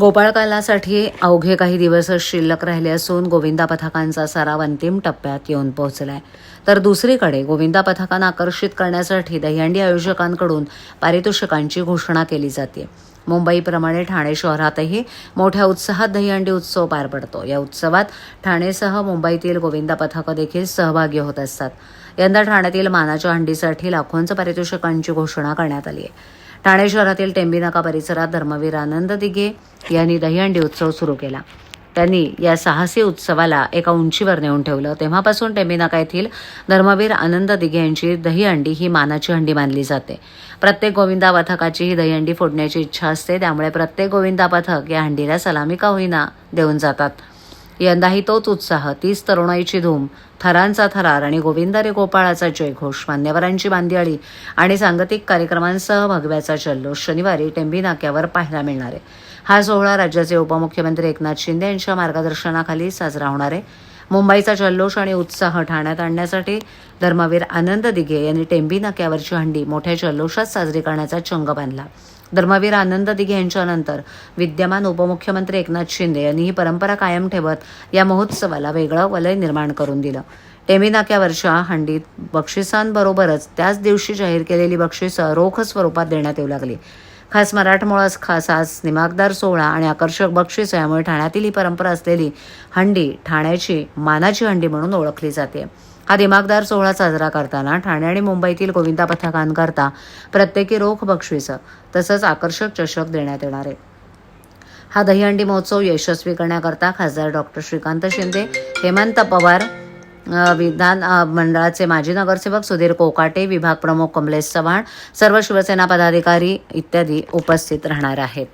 गोपाळकालासाठी अवघे काही दिवसच शिल्लक राहिले असून गोविंदा पथकांचा सराव अंतिम टप्प्यात येऊन पोहोचलाय. तर दुसरीकडे गोविंदा पथकांना आकर्षित करण्यासाठी दहीहंडी आयोजकांकडून पारितोषिकांची घोषणा केली जाते. मुंबईप्रमाणे ठाणे शहरातही मोठ्या उत्साहात दहीहंडी उत्सव पार पडतो. या उत्सवात ठाणेसह मुंबईतील गोविंदा पथकं देखील सहभागी होत असतात. यंदा ठाण्यातील मानाच्या हंडीसाठी लाखोंचं पारितोषिकांची घोषणा करण्यात आली आहे. ठाणे शहरातील टेंबीनाका परिसरात धर्मवीर आनंद दिघे यांनी दहीहंडी उत्सव सुरू केला. त्यांनी या साहसी उत्सवाला एका उंचीवर नेऊन ठेवलं. तेव्हापासून टेंबीनाका येथील धर्मवीर आनंद दिघे यांची दहीहंडी ही मानाची हंडी मानली जाते. प्रत्येक गोविंदा पथकाची ही दहीहंडी फोडण्याची इच्छा असते. त्यामुळे प्रत्येक गोविंदा पथक या हंडीला सलामी का होईना देऊन जातात. यंदाही तोच उत्साह तीच तरुणाईची धूम थरांचा थरार आणि गोविंदा रे गोपाळाचा जयघोष मान्यवरांची बांदियाळी आणि सांगतिक कार्यक्रमांसह भगव्याचा जल्लोष शनिवारी टेंबी नाक्यावर पाहायला मिळणार आहे. हा सोहळा राज्याचे उपमुख्यमंत्री एकनाथ शिंदे यांच्या मार्गदर्शनाखाली साजरा होणार आहे. मुंबईचा जल्लोष आणि उत्साह ठाण्यात आणण्यासाठी धर्मवीर आनंद दिघे यांनी टेंबी नाक्यावरची हंडी मोठ्या जल्लोषात साजरी करण्याचा चंग बांधला. धर्मवीर आनंद दिघे यांच्यानंतर विद्यमान उपमुख्यमंत्री एकनाथ शिंदे यांनी ही परंपरा कायम ठेवत या महोत्सवाला वेगळं वलय निर्माण करून दिलं. टेमी नाक्यावरच्या हंडीत बक्षिसांबरोबरच त्याच दिवशी जाहीर केलेली बक्षिसं रोख स्वरूपात देण्यात येऊ लागली. खास मराठमोळास खास आज निमागदार सोहळा आणि आकर्षक बक्षिस यामुळे ठाण्यातील ही परंपरा असलेली हंडी ठाण्याची मानाची हंडी म्हणून ओळखली जाते. हा दिमागदार सोहळा साजरा करताना ठाणे आणि मुंबईतील गोविंदा पथकांकरता प्रत्येकी रोख बक्षिसं तसंच आकर्षक चषक देण्यात येणार आहे. हा दहीहंडी महोत्सव यशस्वी करण्याकरता खासदार डॉक्टर श्रीकांत शिंदे हेमंत पवार विधान मंडळाचे माजी नगरसेवक सुधीर कोकाटे विभाग प्रमुख कमलेश चव्हाण सर्व शिवसेना पदाधिकारी इत्यादी उपस्थित राहणार आहेत.